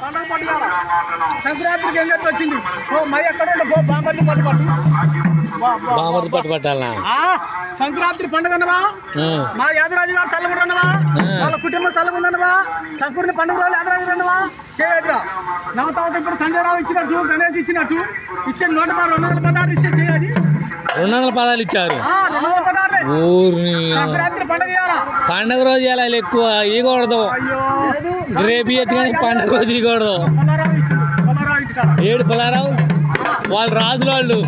పండగ పండుగ సంక్రాంతికి ఏం చెప్పి వచ్చింది ఓ మరి ఎక్కడ ఉండే? పో బాంబర్లు పట్టు. పట్టు. పట్టు పట్టాలనా? ఆ, సంక్రాంతి పండుగ అన్నవా. మా యాదరాజు గారు చల్లగుడు అన్నవా? వాళ్ళ కుటుంబం చల్లగుందన్నవా సంకూర్ని పండుగ రోజులు యాదరాజు అన్నవా? చేయదురా నా తర్వాత ఇప్పుడు సంజయ్ రావు ఇచ్చినట్టు గణేష్ ఇచ్చినట్టు ఇచ్చిన నూట రెండు వందల పదహారు ఇచ్చే చేయాలి. రెండు వందల పదాలు ఇచ్చారు. ఆ, రెండు వందల పదహారులే. పండుగ రోజు ఇలా ఎక్కువ ఇవ్వకూడదు అయ్యో. రేపు ఇవ్వచ్చు కానీ పండగ రోజు ఇవ్వకూడదు ఏడు పులారావు? వాళ్ళు రాజుల వాళ్ళు.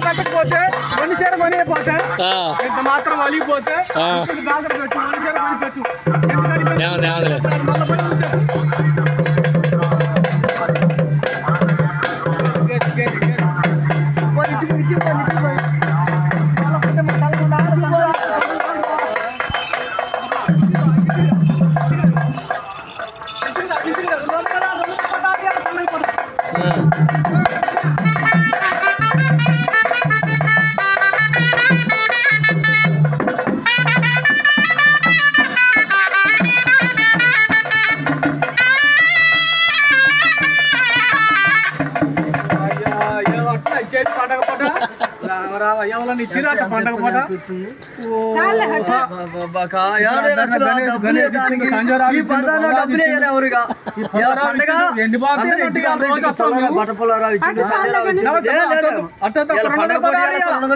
కట్టకపోతే కొన్ని చీర కొనిపోతే ఆ, ఇంత మాత్రం వలిగిపోతే ఆ. ఇంటికి బాధలు పెట్టు కొన్ని చీర కొని పెట్టు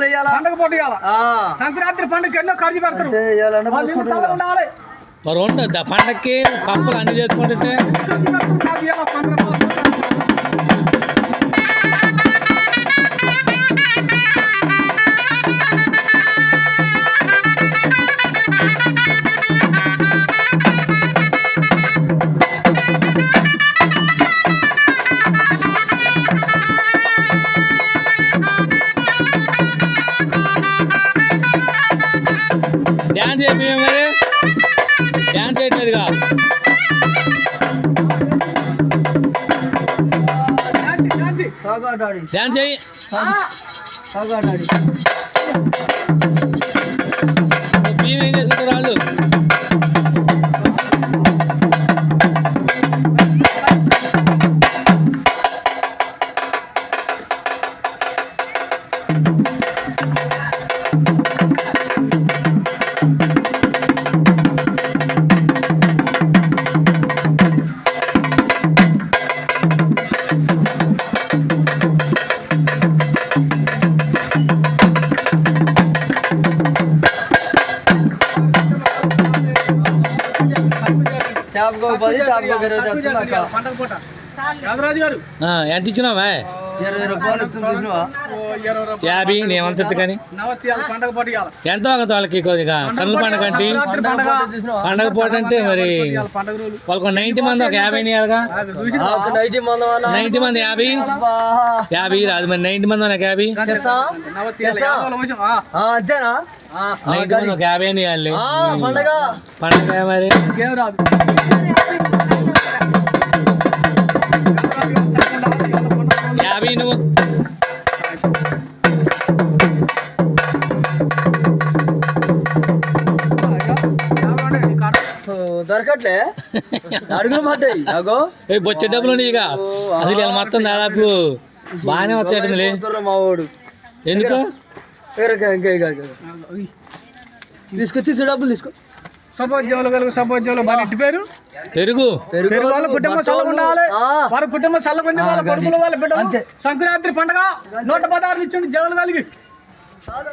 ఇవ్వాలా? పండగ పూట సంక్రాంతి పండుగ ఎన్నో ఖర్చు పెడతారు మరి ఉండదు పండక్కి పప్పులు అన్ని చేసుకుంటుంటే డ్యాన్స్ చేయ మరి డ్యాన్స్ చేయట్లేదుగా డ్యాన్స్ చేయి. చేపకో పది ఇరవై ఆ, ఎంత ఇచ్చినావా? యాభై నేమంత కానీ. ఎంత వాళ్ళకి కొద్దిగా కన్ను పండగ అంటే? పండగ పూట అంటే మరి వాళ్ళకు నైంటీ మంది ఒక యాభై ఇవ్వాలిగా? ఆగు, చూసి ఆ, ఒక నైట్ మందం యాభై? యాభై రాదు మరి నైంటీ మంది ఒక యాభై? మంది ఒక యాభై అని పండగ. పండగ మరి? నువ్వు ఓ, దొరకట్లే? అడుగులు పడ్డాయి అగో. ఏ బొచ్చే డబ్బులు ఇక. అసలు ఇలా మొత్తం దాదాపు బాగానే పోతుర్రు మా వాడు. ఎందుకు? ఇంకా ఇంకా ఇంకా ఇంకా. తీసుకో తీసుకో డబ్బులు తీసుకో. సపోజ్యంలో కలుగు సపోజ్యంలో వాళ్ళ ఇంటి పేరు? పెరుగు. పెరుగు పేరు వాళ్ళ కుటుంబం. చల్లగా ఉండాలి. వారి కుటుంబం చల్లగా ఉంది వాళ్ళ కొడుకులు వాళ్ళ బిడ్డలు. సంక్రాంతి పండగ నూట పదహారు ఇచ్చిండు జగలు కలిగి